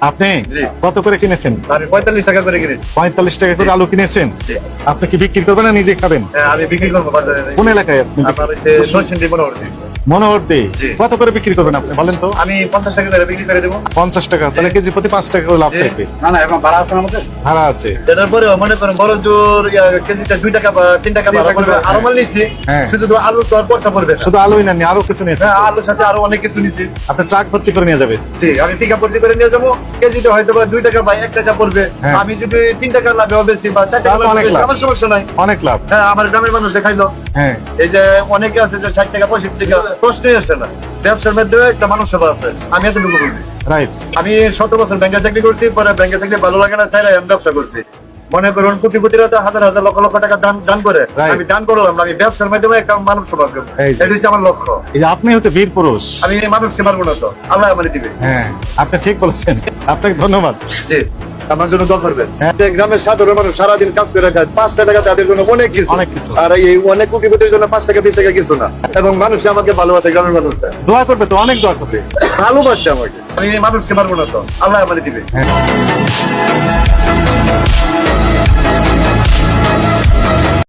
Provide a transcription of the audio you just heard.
আপনি কত করে কিনেছেন? আমি পঁয়তাল্লিশ টাকা করে কিনেছি। পঁয়তাল্লিশ টাকা করে আলু কিনেছেন? আপনি কি বিক্রি করবেন না নিজে খাবেন? হ্যাঁ, আমি বিক্রি করব বাজারে। কোন এলাকায় আপনি আমার হচ্ছে নরসিংদী মনোহরদী মনোহরদী জি। কত করে বিক্রি করবেন আপনি বলেন তো? আমি পঞ্চাশ টাকা করে বিক্রি করে দেবো। পঞ্চাশ টাকা তাহলে কেজি প্রতি পাঁচ টাকা করে লাভ থাকবে। না না এখন ভাড়া আছে আমাদের? ভাড়া আছে। এটার মনে করেন বড় জোর কেজিতে দুই টাকা বা তিন টাকা ভাড়া পড়বে। আরও মাল নিচ্ছি হ্যাঁ। শুধু আলু তো পড়বে শুধু আলুই নেননি আরও কিছু হ্যাঁ আলুর সাথে আরও অনেক কিছু আপনি ট্রাক ভর্তি করে নিয়ে যাবেন? জি আমি ভর্তি করে নিয়ে যাব। কেজিতে হয়তো বা দুই টাকা বা এক টাকা পড়বে। হ্যাঁ। আমি যদি তিন টাকা লাভে বেশি বা চার টাকা লাভে অনেক বেশি, লাভ। আমার সমস্যা নাই। অনেক লাভ। হ্যাঁ আমার গ্রামের মানুষ দেখাইলো। হ্যাঁ। এই যে অনেকে আছে যে ষাট টাকা পঁয়ষট্টি টাকা প্রশ্নই আসে না। ব্যবসার মধ্যে একটা মানুষ সেবা আছে। আমি এতটুকু বুঝি রাইট আমি শত বছর ব্যাংকে চাকরি করছি পরে ব্যাংকে চাকরি ভালো লাগে না চাইলে আমি ব্যবসা করছি। মনে করুন কোটিপতিরা তো হাজার হাজার লক্ষ লক্ষ টাকা দান দান করে। আমি দান করলাম না আমি ব্যবসার মাধ্যমে একটা মানুষ সেবা করব। এটা হচ্ছে আমার লক্ষ্য। যে আপনি হচ্ছে বীর পুরুষ। আমি মানুষকে মারবো না তো। আল্লাহ আমার দিবে। হ্যাঁ আপনি ঠিক বলেছেন। আপনাকে ধন্যবাদ। জি। আমার জন্য দোয়া করবেন। গ্রামের সাধারণ মানুষ সারাদিন কাজ করে খায় পাঁচটা টাকা তাদের জন্য অনেক কিছু। অনেক কিছু। আর এই অনেক কোটিপতির জন্য পাঁচ টাকা বিশ টাকা কিছু না। এবং মানুষ আমাকে ভালোবাসে গ্রামের মানুষ। দোয়া করবে তো অনেক দোয়া করবে। ভালোবাসে আমাকে। আমি এই মানুষকে মারবো না তো। আল্লাহ আমার দিবে। হ্যাঁ।